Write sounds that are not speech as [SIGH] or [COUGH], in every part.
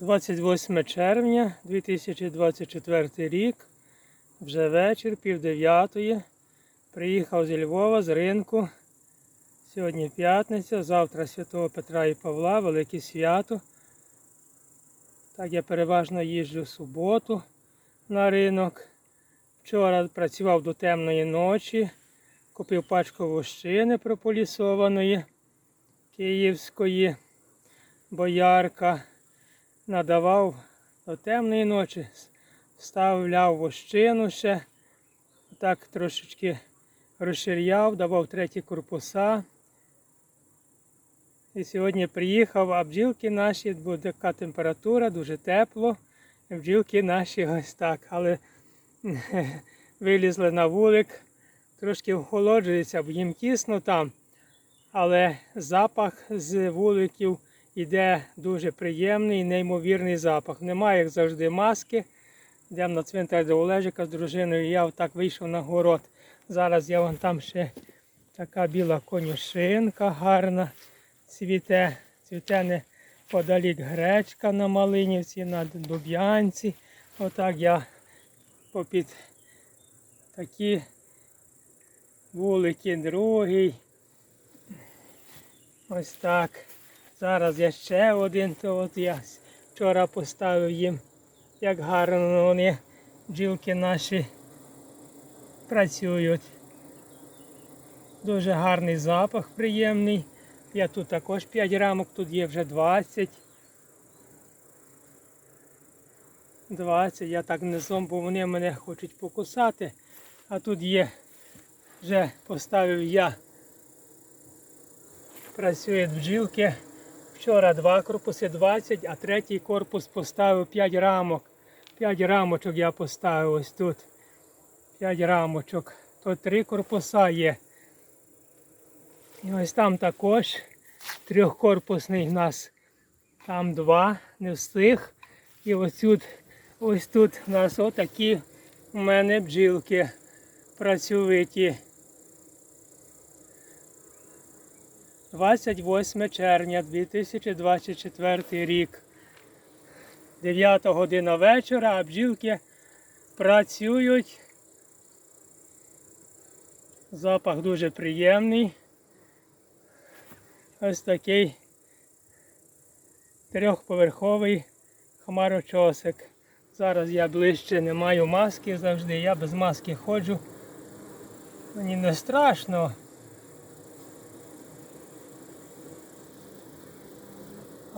28 червня 2024 рік. Вже вечір, пів. Приїхав зі Львова з ринку. Сьогодні п'ятниця, завтра Святого Петра і Павла, велике свято. Так я переважно їжджу в суботу на ринок. Вчора працював до темної ночі, купив пачку вощини прополісованої київської, боярка. Надавав до темної ночі, ставляв вощину ще, так трошечки розширяв, давав треті корпуса. І сьогодні приїхав, а бджілки наші, буде така температура, дуже тепло. Бджілки наші ось так, але [LAUGHS] вилізли на вулик, трошки охолоджується, бо їм тісно там. Але запах з вуликів іде дуже приємний, неймовірний запах. Немає, як завжди, маски. Йдемо на цвинтар до Олежика з дружиною. Я так вийшов на город. Зараз я вон там ще така біла конюшинка гарна цвіте. Цвіте неподалік гречка на Малинівці, на Дуб'янці. Отак я попід такі вулики другий. Ось так. Зараз я ще один, то от я вчора поставив їм, як гарно вони, бджілки наші працюють. Дуже гарний запах приємний. Я тут також 5 рамок, тут є вже 20. 20, я так низом, бо вони мене хочуть покусати. А тут є, вже поставив я, працюють бджілки. Вчора два корпуси 20, а третій корпус поставив 5 рамок. 5 рамочок я поставив ось тут. 5 рамочок. Тут три корпуса є. І ось там також трьохкорпусний в нас. Там два, не встиг. І ось тут, ось тут у нас отакі у мене бджілки працьовиті. 28 червня 2024 рік. 9 година вечора, а бджілки працюють. Запах дуже приємний. Ось такий трьохповерховий хмарочосик. Зараз я ближче не маю маски завжди, я без маски ходжу. Мені не страшно.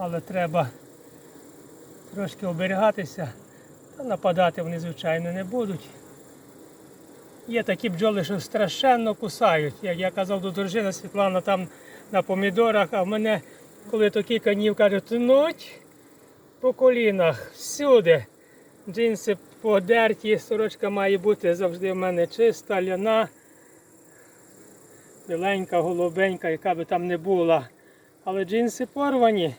Але треба трошки оберігатися, та нападати вони, звичайно, не будуть. Є такі бджоли, що страшенно кусають. Як я казав до дружини Світлана там на помідорах, а в мене, коли такі канів кажуть, тнуть по колінах, всюди. Джинси подерті, сорочка має бути завжди в мене чиста, ляна, біленька, голубенька, яка би там не була. Але джинси порвані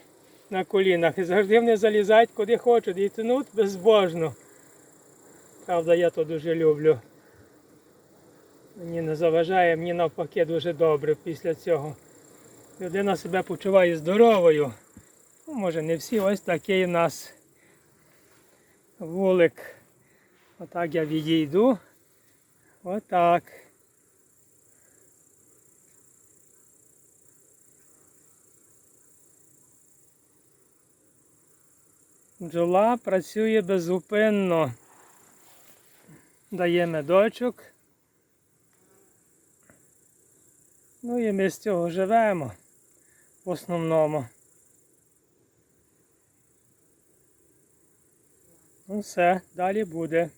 на колінах і завжди вони залізають куди хочуть і тнуть безбожно. Правда, я то дуже люблю. Мені не заважає, мені навпаки дуже добре після цього. Людина себе почуває здоровою. Ну, може не всі, ось такий у нас вулик. Отак я відійду. Отак. Бджола працює безупинно. Дає медочок. Ну і ми з цього живемо в основному. Ну все, далі буде.